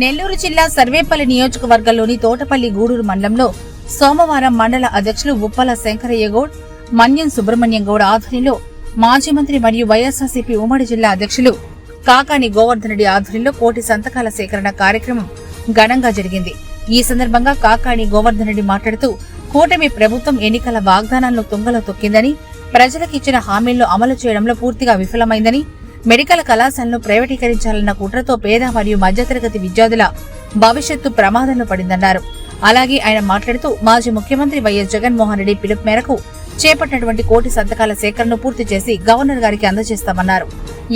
నెల్లూరు జిల్లా సర్వేపల్లి నియోజకవర్గంలోని తోటపల్లి గూడూరు మండలంలో సోమవారం మండల అధ్యక్షులు ఉప్పల శంకరయ్య గౌడ్ మన్యం సుబ్రహ్మణ్యం గౌడ్ ఆధ్వర్యంలో మాజీ మంత్రి మరియు వైఎస్ఆర్సీపీ ఉమ్మడి జిల్లా అధ్యక్షులు కాకాని గోవర్ధన్ రెడ్డి ఆధ్వర్యంలో కోటి సంతకాల సేకరణ కార్యక్రమం ఘనంగా జరిగింది. ఈ సందర్భంగా కాకాని గోవర్ధన్ రెడ్డి మాట్లాడుతూ కూటమి ప్రభుత్వం ఎన్నికల వాగ్దానాలను తుంగలో తొక్కిందని ప్రజలకు ఇచ్చిన హామీలను అమలు చేయడంలో పూర్తిగా విఫలమైందని మెడికల్ కళాశాలను ప్రైవేటీకరించాలన్న కుట్రతో పేద మరియు మధ్యతరగతి విద్యార్థుల భవిష్యత్తు ప్రమాదంలో పడిందన్నారు. అలాగే ఆయన మాట్లాడుతూ మాజీ ముఖ్యమంత్రి వైఎస్ జగన్మోహన్ రెడ్డి పిలుపు మేరకు చేపట్టినటువంటి కోటి సంతకాల సేకరణను పూర్తి చేసి గవర్నర్ గారికి అందజేస్తామన్నారు.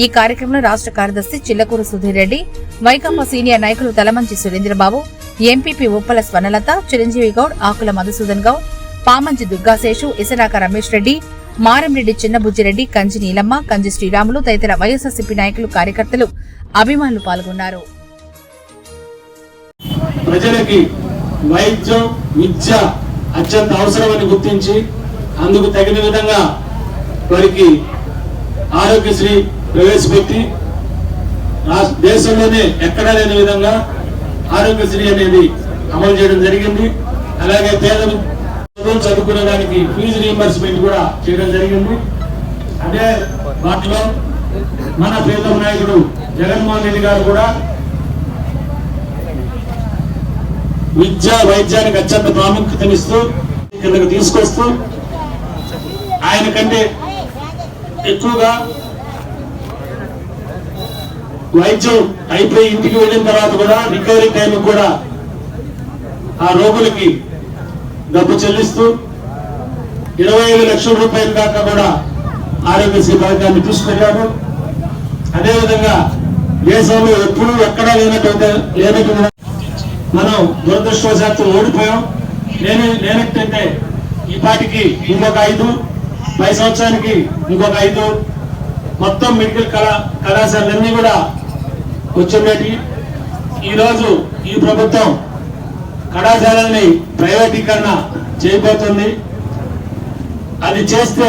ఈ కార్యక్రమంలో రాష్ట్ర కార్యదర్శి చిల్లకూరు సుధీర్ రెడ్డి వైకాపా సీనియర్ నాయకులు తలమంచి సురేంద్రబాబు ఎంపీపీ ఉప్పల స్వర్ణలత చిరంజీవి గౌడ్ ఆకుల మధుసూదన్ గౌడ్ పామంచి దుర్గాశేషు ఇసరాక రమేష్ రెడ్డి మారంరెడ్డి చిన్నబుజ్జిరెడ్డి కంచి నీలమ్మ కంచి శ్రీరాములు తదితర వైఎస్ఆర్సీపీ నాయకులు కార్యకర్తలు అభిమానులు పాల్గొన్నారు. ప్రజలకి వైద్యం విద్య అత్యంత అవసరమని గుర్తించి అందుకు తగిన విధంగా వారికి ఆరోగ్యశ్రీ ప్రవేశపెట్టి దేశంలోనే ఎక్కడా లేని విధంగా ఆరోగ్యశ్రీ అనేది అమలు చేయడం జరిగింది. అలాగే పేద చదువులు చదువుకునే దానికి ఫీజు రీఎంబర్స్మెంట్ కూడా చేయడం జరిగింది. అదే వాటిలో మన ప్రీతం నాయకుడు జగన్మోహన్ రెడ్డి గారు కూడా విద్య వైద్యానికి అత్యంత ప్రాముఖ్యతనిస్తూ కిందకు తీసుకొస్తూ ఆయన కంటే ఎక్కువగా వైద్యం అయిపోయి ఇంటికి వెళ్ళిన తర్వాత కూడా రికవరీ టైం కూడా ఆ రోగులకి డబ్బు చెల్లిస్తూ ఇరవై ఐదు లక్షల రూపాయల దాకా కూడా ఆరోగ్యశ్రీ పథకాన్ని తీసుకెళ్ళాము అదేవిధంగా దేశంలో ఎప్పుడూ ఎక్కడా లేనటువంటి లేనటువంటి మనం దురదృష్టవశాత్తు ఓడిపోయాం. నేను నేనెట్టంటే ఈ పాటికి ఇంకొక ఐదు పై సంవత్సరానికి ఇంకొక ఐదు. మొత్తం మెడికల్ కళా కళాశాలన్నీ కూడా వచ్చేటి ఈరోజు ఈ ప్రభుత్వం కళాశాలల్ని ప్రైవేటీకరణ చేయబోతుంది. అది చేస్తే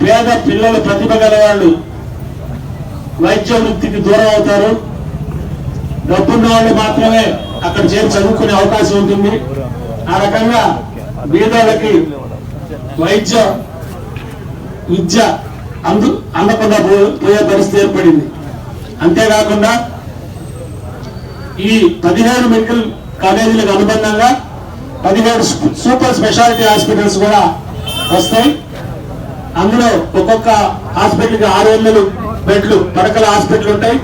పేద పిల్లలు ప్రతిభ గల వాళ్ళు వైద్య వృత్తికి దూరం అవుతారు. డబ్బున్న వాళ్ళు మాత్రమే అక్కడ చేరి చదువుకునే అవకాశం ఉంటుంది. ఆ రకంగా బీదోళ్ళకి వైద్య విద్య అందు అందకుండా పోయే పరిస్థితి ఏర్పడింది. అంతేకాకుండా ఈ పదిహేను మెడికల్ కాలేజీలకు అనుబంధంగా పదిహేడు సూపర్ స్పెషాలిటీ హాస్పిటల్స్ కూడా వస్తాయి. అందులో ఒక్కొక్క హాస్పిటల్కి ఆరు వందలు బెడ్లు పడకల హాస్పిటల్ ఉంటాయి.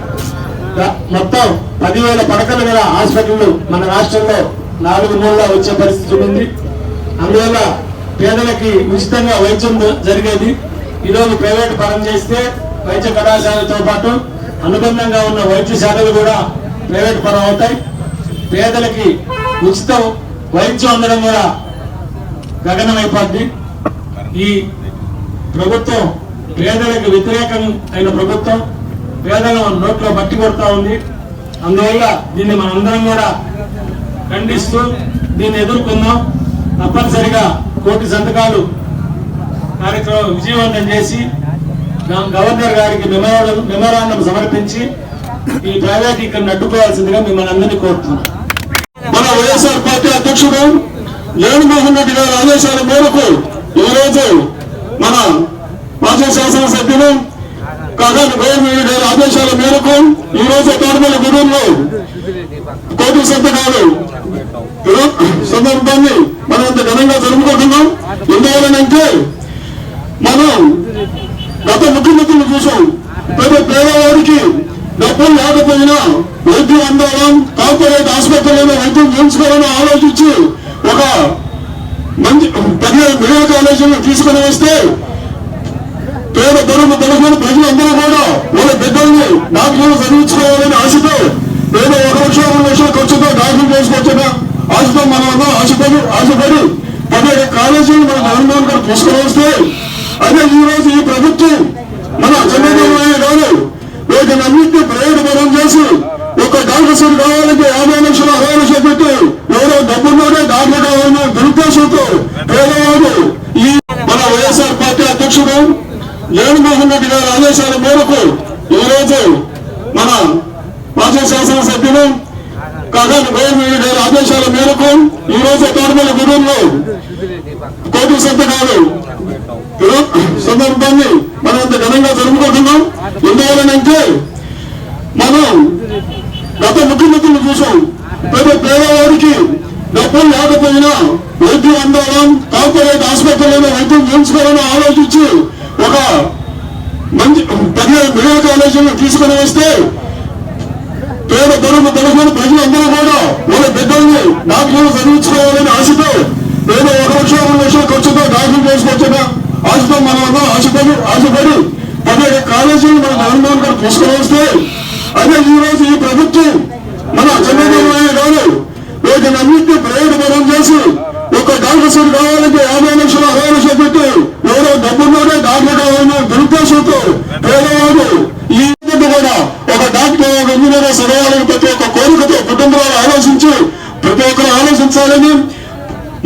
మొత్తం పదివేల పడకల గల హాస్పిటల్ మన రాష్ట్రంలో నాలుగు మూలలో వచ్చే పరిస్థితి ఉంది. అందువల్ల పేదలకి ఉచితంగా వైద్యం జరిగేది. ఈరోజు ప్రైవేట్ పరం చేస్తే వైద్య కళాశాలతో పాటు అనుబంధంగా ఉన్న వైద్యశాలలు కూడా ప్రైవేట్ పరం అవుతాయి. పేదలకి ఉచిత వైద్యం అందడం కూడా గగనమైపోద్ది. ఈ ప్రభుత్వం పేదలకు వ్యతిరేకం అయిన ప్రభుత్వం పేదలను నోట్లో బట్టి కొడతా ఉంది. అందువల్ల దీన్ని మనందరం కూడా ఖండిస్తూ దీన్ని ఎదుర్కొందాం. తప్పనిసరిగా కోటి సంతకాలు కార్యక్రమం విజయవంతం చేసి గవర్నర్ గారికి మెమోరాండం సమర్పించి ఈ ప్రైవేటీకరణ అడ్డుకోవాల్సిందిగా మిమ్మల్ని అందరినీ కోరుతున్నాం. వైఎస్ఆర్ పార్టీ అధ్యక్షుడు జగన్మోహన్ రెడ్డి గారి ఆదేశాల మేరకు ఈరోజు మన మాజీ శాసనసభ్యులు కాకాని గవర్నమెంట్ గారి ఆదేశాల మేరకు ఈ రోజు తోటమల్లి గురువుల్లో కోటి సంతకాలు సందర్భాన్ని మనం ఇంత ఘనంగా జరుపుకుంటున్నాం ఎందువలనంటే మనం గత ముఖ్యమంత్రులు చూసాం ప్రతి పేదవాడికి డబ్బులు లేకపోయినా వైద్యం అందాలం కార్పొరేట్ ఆసుపత్రులలో వైద్యం చేయించుకోవాలని ఆలోచించి ఒక మంచి పదిహేను మెడికల్ కాలేజీలను తీసుకుని వస్తే పేద బరువు బలమైన ప్రజలందరూ కూడా వాళ్ళ బిడ్డల్ని డాక్టర్లు చదివించుకోవాలని ఆశతో పేద ఒక లక్ష రెండు లక్షల ఖర్చుతో డాక్టర్ చేసుకోవచ్చున ఆశతో మనం అందరం ఆశపడి ఆశపడి పదిహేడు కాలేజీలు మన జగన్మోహన్ గారు తీసుకుని వస్తే అదే ఈ రోజు ఈ ప్రభుత్వం మన చంద్రబాబు నాయుడు గారు వీటిని అన్నింటినీ ప్రైవేట్ పరం చేసి ఒక కావాలంటే యాభై లక్షలు అరవై లక్షలు పెట్టి ఎవరో డబ్బున్నోడే డాక్టర్ కావాలనే దురుద్దేశంతో పేదవాడు ఈ మన వైఎస్ఆర్ పార్టీ అధ్యక్షుడు జగన్మోహన్ రెడ్డి గారి ఆదేశాల మేరకు ఈరోజు మన మాజీ శాసనసభ్యులు కాగాని గవర్నమెంట్ గారి ఆదేశాల మేరకు ఈ రోజు తోటపల్లి గుడూరులో కోటి సంతకాలు సందర్భాన్ని మనం ఇంత ఘనంగా జరుపుకుంటున్నాం. ఎందువలనంటే మనం గత ముఖ్యమంత్రులు చూసాం ప్రతి పేదవాడికి డబ్బులు లేకపోయినా వైద్యం అందడం కార్పొరేట్ ఆసుపత్రులను వైద్యం చేయించుకోవాలని ఆలోచించి ఒక మంచి పదిహేను మెగా కాలేజీలను తీసుకుని వస్తే పేద బరువు బలమైన ప్రజలందరూ కూడా వాళ్ళ బిడ్డల్ని డాక్టర్లు చదివించుకోవాలని ఆశతో పేద ఒక లక్ష రెండు లక్షల ఖర్చుతో డాక్టర్ చేసుకొచ్చిన ఆశతో మనం అందరం ఆశపడి ఆశపడి పదిహేడు కాలేజీలు మన జగన్మోహన్ గారు తీసుకుని వస్తే అదే ఈ రోజు ఈ ప్రభుత్వం మన చంద్రబాబు నాయుడు గారు వీటిని అన్నింటినీ ప్రైవేట్ చేసి ఒక డాక్టర్ కావాలంటే యాభై లక్షలు అరవై లక్షలు పెట్టి ఎవరో డబ్బున్నోడే డాక్టర్ కావాలని దురుద్దేశంతో పేదవాడు ఈ కూడా ఒక డాక్టర్ ఒక ఇంజనీర్ చదవాలని ప్రతి ఒక్క కోరికతో కుటుంబాలు ఆలోచించి ప్రతి ఒక్కరు ఆలోచించాలని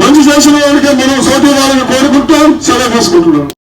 మంచి చేసిన వాడికి మనం సోటి వాళ్ళని కోరుకుంటూ సెలవు తీసుకుంటున్నాం.